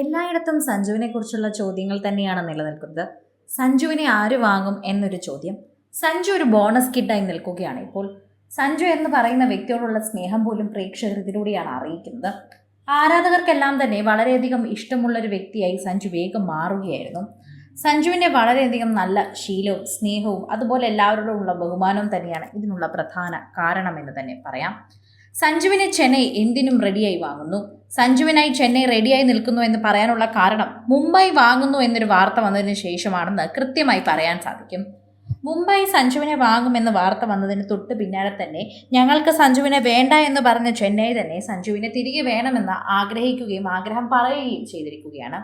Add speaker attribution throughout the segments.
Speaker 1: എല്ലായിടത്തും സഞ്ജുവിനെ കുറിച്ചുള്ള ചോദ്യങ്ങൾ തന്നെയാണ് നിലനിൽക്കുന്നത്. സഞ്ജുവിനെ ആര് വാങ്ങും എന്നൊരു ചോദ്യം. സഞ്ജു ഒരു ബോണസ് കിഡായി നിൽക്കുകയാണ് ഇപ്പോൾ. സഞ്ജു എന്ന് പറയുന്ന വ്യക്തിയോടുള്ള സ്നേഹം പോലും പ്രേക്ഷകർ ഇതിലൂടെയാണ് അറിയിക്കുന്നത്. ആരാധകർക്കെല്ലാം തന്നെ വളരെയധികം ഇഷ്ടമുള്ള ഒരു വ്യക്തിയായി സഞ്ജു വേഗം മാറുകയായിരുന്നു. സഞ്ജുവിന്റെ വളരെയധികം നല്ല ശീലവും സ്നേഹവും അതുപോലെ എല്ലാവരോടുമുള്ള ബഹുമാനവും തന്നെയാണ് ഇതിനുള്ള പ്രധാന കാരണമെന്ന് തന്നെ പറയാം. സഞ്ജുവിനെ ചെന്നൈ എന്തിനും റെഡിയായി വാങ്ങുന്നു. സഞ്ജുവിനായി ചെന്നൈ റെഡിയായി നിൽക്കുന്നു എന്ന് പറയാനുള്ള കാരണം മുംബൈ വാങ്ങുന്നു എന്നൊരു വാർത്ത വന്നതിന് ശേഷമാണെന്ന് കൃത്യമായി പറയാൻ സാധിക്കും. മുംബൈ സഞ്ജുവിനെ വാങ്ങുമെന്ന് വാർത്ത വന്നതിന് തൊട്ട് പിന്നാലെ തന്നെ ഞങ്ങൾക്ക് സഞ്ജുവിനെ വേണ്ട എന്ന് പറഞ്ഞ ചെന്നൈ തന്നെ സഞ്ജുവിനെ തിരികെ വേണമെന്ന് ആഗ്രഹിക്കുകയും ആഗ്രഹം പറയുകയും ചെയ്തിരിക്കുകയാണ്.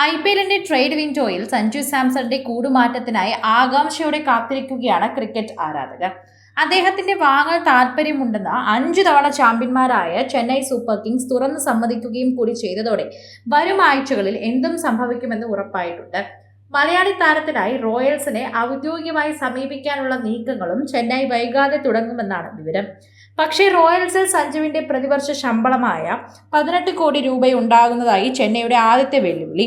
Speaker 1: ഐ പി എല്ലിന്റെ ട്രേഡ് വിൻഡോയിൽ സഞ്ജു സാംസന്റെ കൂടുമാറ്റത്തിനായി ആകാംക്ഷയോടെ കാത്തിരിക്കുകയാണ് ക്രിക്കറ്റ് ആരാധകർ. അദ്ദേഹത്തിന്റെ വാങ്ങൽ താല്പര്യമുണ്ടെന്ന് അഞ്ചു തവണ ചാമ്പ്യന്മാരായ ചെന്നൈ സൂപ്പർ കിങ്സ് തുറന്നു സമ്മതിക്കുകയും കൂടി ചെയ്തതോടെ വരും ആഴ്ചകളിൽ എന്തും സംഭവിക്കുമെന്ന് ഉറപ്പായിട്ടുണ്ട്. മലയാളി താരത്തിനായി റോയൽസിനെ ഔദ്യോഗികമായി സമീപിക്കാനുള്ള നീക്കങ്ങളും ചെന്നൈ വൈകാതെ തുടങ്ങുമെന്നാണ് വിവരം. പക്ഷേ റോയൽസിൽ സഞ്ജുവിന്റെ പ്രതിവർഷ ശമ്പളമായ പതിനെട്ട് കോടി രൂപയുണ്ടാകുന്നതായി ചെന്നൈയുടെ ആദ്യത്തെ വെല്ലുവിളി.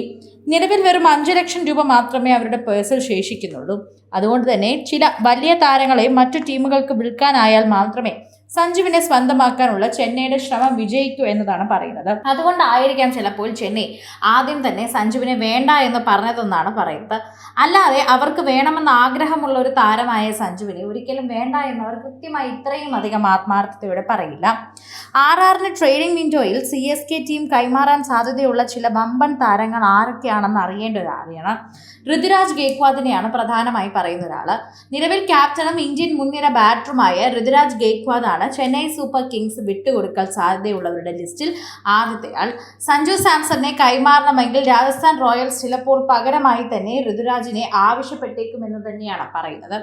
Speaker 1: നിലവിൽ വെറും അഞ്ച് ലക്ഷം രൂപ മാത്രമേ അവരുടെ പേഴ്സിൽ ശേഷിക്കുന്നുള്ളൂ. അതുകൊണ്ട് തന്നെ ചില വലിയ താരങ്ങളെ മറ്റു ടീമുകൾക്ക് വിൽക്കാനായാൽ മാത്രമേ സഞ്ജുവിനെ സ്വന്തമാക്കാനുള്ള ചെന്നൈയുടെ ശ്രമം വിജയിക്കൂ എന്നതാണ് പറയുന്നത്. അതുകൊണ്ടായിരിക്കാം ചിലപ്പോൾ ചെന്നൈ ആദ്യം തന്നെ സഞ്ജുവിനെ വേണ്ട എന്ന് പറഞ്ഞതെന്നാണ് പറയുന്നത്. അല്ലാതെ അവർക്ക് വേണമെന്ന ആഗ്രഹമുള്ള ഒരു താരമായ സഞ്ജുവിനെ ഒരിക്കലും വേണ്ട എന്ന് അവർ കൃത്യമായി ഇത്രയും അധികം ആത്മാർത്ഥതയോടെ പറയില്ല. ആർ ആറിന് ട്രേഡിംഗ് വിൻഡോയിൽ സി എസ് കെ ടീം കൈമാറാൻ സാധ്യതയുള്ള ചില വമ്പൻ താരങ്ങൾ ആരൊക്കെയാണെന്ന് അറിയേണ്ട ഒരാളെയാണ് ഋതുരാജ് ഗേക്വാദിനെയാണ് പ്രധാനമായി പറയുന്ന ഒരാൾ നിലവിൽ ക്യാപ്റ്റനും ഇന്ത്യൻ മുൻനിര ബാറ്ററുമായ ഋതുരാജ് ഗേക്വാദാണ് ചെന്നൈ സൂപ്പർ കിങ്സ് വിട്ടുകൊടുക്കാൻ സാധ്യതയുള്ളവരുടെ ലിസ്റ്റിൽ ആദ്യത്തെയാൾ. സഞ്ജു സാംസണിനെ കൈമാറണമെങ്കിൽ രാജസ്ഥാൻ റോയൽസ് ചിലപ്പോൾ പകരമായി തന്നെ ഋതുരാജിനെ ആവശ്യപ്പെട്ടേക്കുമെന്ന് തന്നെയാണ് പറയുന്നത്.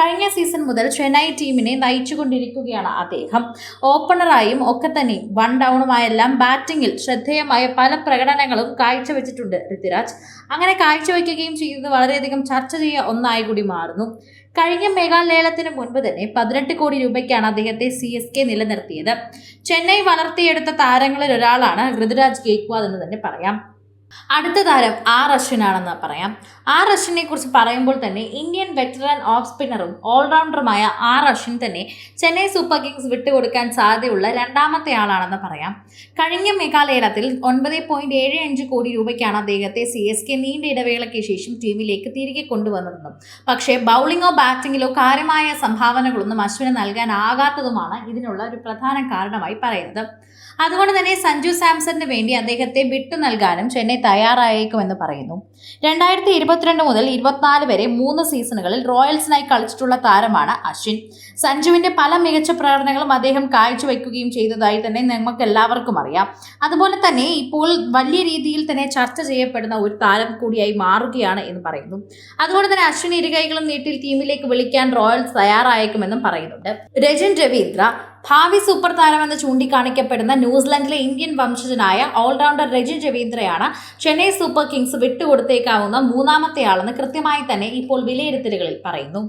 Speaker 1: കഴിഞ്ഞ സീസൺ മുതൽ ചെന്നൈ ടീമിനെ നയിച്ചുകൊണ്ടിരിക്കുകയാണ് അദ്ദേഹം. ഓപ്പണറായും ഒക്കെ തന്നെ വൺ ഡൗണുമായെല്ലാം ബാറ്റിംഗിൽ ശ്രദ്ധേയമായ പല പ്രകടനങ്ങളും കാഴ്ചവെച്ചിട്ടുണ്ട് ഋതിരാജ്. അങ്ങനെ കാഴ്ചവെക്കുകയും ചെയ്യുന്നത് വളരെയധികം ചർച്ച ചെയ്യ ഒന്നായി കൂടി മാറുന്നു. കഴിഞ്ഞ മേഘാലയത്തിന് മുൻപ് തന്നെ പതിനെട്ട് കോടി രൂപയ്ക്കാണ് അദ്ദേഹത്തെ സി എസ് കെ നിലനിർത്തിയത്. ചെന്നൈ വളർത്തിയെടുത്ത താരങ്ങളിൽ ഒരാളാണ് ഋതുരാജ് ഗേക്വാദ് എന്ന് തന്നെ പറയാം. അടുത്ത താരം ആർ അശ്വിനാണെന്ന് പറയാം. ആർ അശ്വിനെ കുറിച്ച് പറയുമ്പോൾ തന്നെ ഇന്ത്യൻ വെറ്ററൻ ഓഫ് സ്പിന്നറും ഓൾറൗണ്ടറുമായ ആർ അശ്വിൻ തന്നെ ചെന്നൈ സൂപ്പർ കിങ്സ് വിട്ടുകൊടുക്കാൻ സാധ്യതയുള്ള രണ്ടാമത്തെ ആളാണെന്ന് പറയാം. കഴിഞ്ഞ മേഘാലയത്തിൽ ഒൻപത് പോയിന്റ് ഏഴ് അഞ്ച് കോടി രൂപയ്ക്കാണ് അദ്ദേഹത്തെ സി എസ് കെ നീണ്ട ഇടവേളയ്ക്ക് ശേഷം ടീമിലേക്ക് തിരികെ കൊണ്ടുവന്നതെന്നും പക്ഷേ ബൗളിങ്ങോ ബാറ്റിങ്ങിലോ കാര്യമായ സംഭാവനകളൊന്നും അശ്വിന് നൽകാനാകാത്തതുമാണ് ഇതിനുള്ള ഒരു പ്രധാന കാരണമായി പറയുന്നത്. അതുകൊണ്ട് തന്നെ സഞ്ജു സാംസണിന് വേണ്ടി അദ്ദേഹത്തെ വിട്ടു നൽകാനും ചെന്നൈ തയ്യാറായേക്കുമെന്ന് പറയുന്നു. രണ്ടായിരത്തി ഇരുപത്തിരണ്ട് മുതൽ ഇരുപത്തിനാല് വരെ മൂന്ന് സീസണുകളിൽ റോയൽസിനായി കളിച്ചിട്ടുള്ള താരമാണ് അശ്വിൻ. സഞ്ജുവിന്റെ പല മികച്ച പ്രകടനങ്ങളും അദ്ദേഹം കാഴ്ചവെക്കുകയും ചെയ്തതായി തന്നെ നമുക്ക് എല്ലാവർക്കും അറിയാം. അതുപോലെ തന്നെ ഇപ്പോൾ വലിയ രീതിയിൽ തന്നെ ചർച്ച ചെയ്യപ്പെടുന്ന ഒരു താരം കൂടിയായി മാറുകയാണ് എന്ന് പറയുന്നു. അതുകൊണ്ട് തന്നെ അശ്വിൻ ഇരുകൈകളും നീട്ടിൽ ടീമിലേക്ക് വിളിക്കാൻ റോയൽസ് തയ്യാറായേക്കുമെന്നും പറയുന്നുണ്ട്. രജൻ രവീന്ദ്ര ഭാവി സൂപ്പർ താരമെന്ന് ചൂണ്ടിക്കാണിക്കപ്പെടുന്ന ന്യൂസിലൻഡിലെ ഇന്ത്യൻ വംശജനായ ഓൾറൗണ്ടർ രജിൻ രവീന്ദ്രയാണ് ചെന്നൈ സൂപ്പർ കിങ്സ് വിട്ടുകൊടുത്തേക്കാവുന്ന മൂന്നാമത്തെ ആളെന്ന് കൃത്യമായി തന്നെ ഇപ്പോൾ വിലയിരുത്തലുകളിൽ പറയുന്നു.